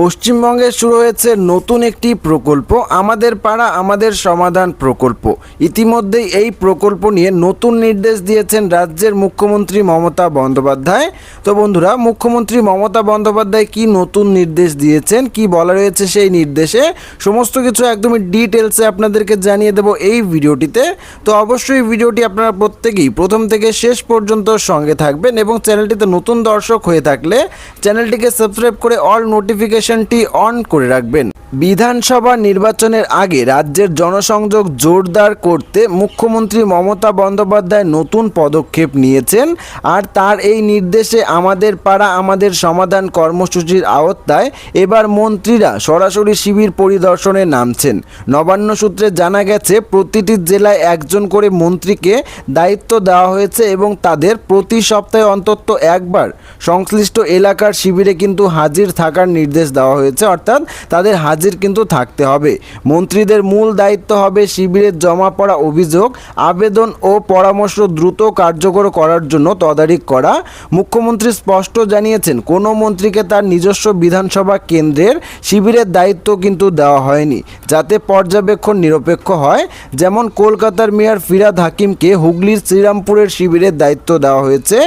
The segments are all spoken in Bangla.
পশ্চিমবঙ্গে শুরু হয়েছে নতুন একটি প্রকল্প, আমাদের পাড়া, আমাদের সমাধান প্রকল্প। ইতিমধ্যেই এই প্রকল্প নিয়ে নতুন নির্দেশ দিয়েছেন রাজ্যের মুখ্যমন্ত্রী মমতা বন্দ্যোপাধ্যায়। তো বন্ধুরা, মুখ্যমন্ত্রী মমতা বন্দ্যোপাধ্যায় কি নতুন নির্দেশ দিয়েছেন, কি বলা রয়েছে সেই নির্দেশে, সমস্ত কিছু একদমই ডিটেলসে আপনাদেরকে জানিয়ে দেব এই ভিডিওটিতে। তো অবশ্যই ভিডিওটি আপনারা প্রত্যেকেই প্রথম থেকে শেষ পর্যন্ত সঙ্গে থাকবেন এবং চ্যানেলটিতে নতুন দর্শক হয়ে থাকলে চ্যানেলটিকে সাবস্ক্রাইব করে অল নোটিফিকেশনটি অন করে রাখবেন। বিধানসভা নির্বাচনের আগে রাজ্যের জনসংযোগ জোরদার করতে মুখ্যমন্ত্রী মমতা বন্দ্যোপাধ্যায় নতুন পদক্ষেপ নিয়েছেন, আর তার এই নির্দেশে আমাদের পাড়া আমাদের সমাধান কর্মসূচির আওতায় এবার মন্ত্রীরা সরাসরি শিবির পরিদর্শনে নামছেন। নবান্ন সূত্রে জানা গেছে, প্রতিটি জেলায় একজন করে মন্ত্রীকে দায়িত্ব দেওয়া হয়েছে এবং তাদের প্রতি সপ্তাহে অন্তত একবার সংশ্লিষ্ট এলাকার শিবিরে কিন্তু হাজির থাকার নির্দেশ দেওয়া হয়েছে, অর্থাৎ তাদের কিন্তু থাকতে হবে। মন্ত্রীদের মূল দায়িত্ব হবে শিবিরে জমা পড়া অভিযোগ, আবেদন ও পরামর্শ দ্রুত কার্যকর করার জন্য তদারকি করা। মুখ্যমন্ত্রী স্পষ্ট জানিয়েছেন, কোনো মন্ত্রীকে তার নিজস্ব বিধানসভা কেন্দ্রের শিবিরের দায়িত্ব কিন্তু দেওয়া হয়নি, যাতে পর্যবেক্ষণ নিরপেক্ষ হয়। যেমন কলকাতার মেয়র ফিরাদ হাকিমকে হুগলির শ্রীরামপুরের শিবিরের দায়িত্ব দেওয়া হয়েছে।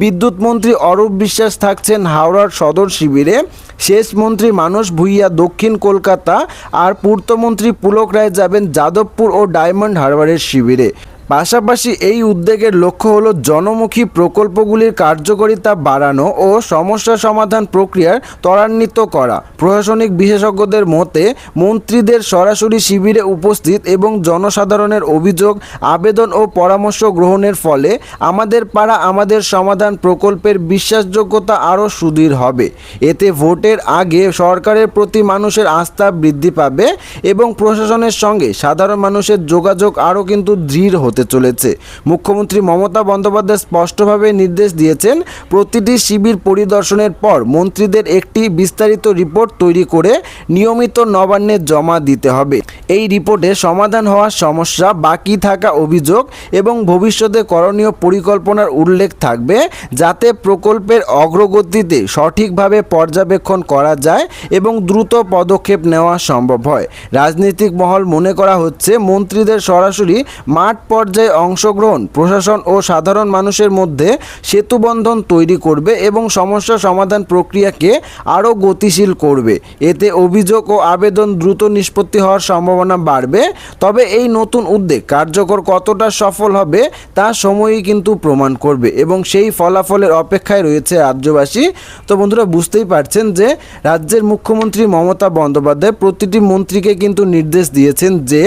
বিদ্যুৎ মন্ত্রী অরূপ বিশ্বাস থাকছেন হাওড়ার সদর শিবিরে। শেষ মন্ত্রী মানস ভুইয়া দক্ষিণ কলকাতা আর পূর্তমন্ত্রী পুলক রায় যাবেন যাদবপুর ও ডায়মন্ড হারবারের শিবিরে। পাশাপাশি এই উদ্যোগের লক্ষ্য হল জনমুখী প্রকল্পগুলির কার্যকারিতা বাড়ানো ও সমস্যা সমাধান প্রক্রিয়ার ত্বরান্বিত করা। প্রশাসনিক বিশেষজ্ঞদের মতে, মন্ত্রীদের সরাসরি শিবিরে উপস্থিত এবং জনসাধারণের অভিযোগ, আবেদন ও পরামর্শ গ্রহণের ফলে আমাদের পাড়া আমাদের সমাধান প্রকল্পের বিশ্বাসযোগ্যতা আরও সুদৃঢ় হবে। এতে ভোটের আগে সরকারের প্রতি মানুষের আস্থা বৃদ্ধি পাবে এবং প্রশাসনের সঙ্গে সাধারণ মানুষের যোগাযোগ আরও কিন্তু দৃঢ় হতে চলেছে। মুখ্যমন্ত্রী মমতা বন্দ্যোপাধ্যায় স্পষ্টভাবে নির্দেশ দিয়েছেন, প্রতিটি শিবির পরিদর্শনের পর মন্ত্রীদের একটি বিস্তারিত রিপোর্ট তৈরি করে নিয়মিত নবান্নে জমা দিতে হবে। এই রিপোর্টে সমাধান হওয়ার সমস্যা, বাকি থাকা অভিযোগ এবং ভবিষ্যতে করণীয় পরিকল্পনার উল্লেখ থাকবে যাতে প্রকল্পের অগ্রগতিতে সঠিকভাবে পর্যবেক্ষণ করা যায় এবং দ্রুত পদক্ষেপ নেওয়া সম্ভব হয়। রাজনৈতিক মহল মনে করা হচ্ছে, মন্ত্রীদের সরাসরি মাঠ পর্যায়ে অংশগ্রহণ, প্রশাসন ও সাধারণ মানুষের মধ্যে সেতুবন্ধন তৈরি করবে এবং সমস্যা সমাধান প্রক্রিয়াকে আরও গতিশীল করবে। এতে অভিযোগ ও আবেদন দ্রুত নিষ্পত্তি হওয়ার সম্ভাবনা বাড়বে। তবে এই নতুন উদ্যোগ কার্যকর কতটা সফল হবে তা সময়ই কিন্তু প্রমাণ করবে এবং সেই ফলাফলের অপেক্ষায় রয়েছে রাজ্যবাসী। তো বন্ধুরা, বুঝতেই পারছেন যে রাজ্যের মুখ্যমন্ত্রী মমতা বন্দ্যোপাধ্যায় প্রতিটি মন্ত্রীকে কিন্তু নির্দেশ দিয়েছেন যে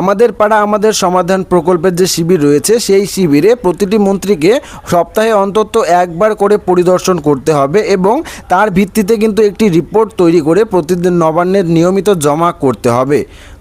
আমাদের পাড়া, আমাদের সমাধান প্রকল্পের যে শিবির রয়েছে, সেই শিবিরে প্রতিটি মন্ত্রীকে সপ্তাহে অন্তত একবার করে পরিদর্শন করতে হবে এবং তার ভিত্তিতে কিন্তু একটি রিপোর্ট তৈরি করে প্রতিদিন নবান্নের নিয়মিত জমা করতে হবে।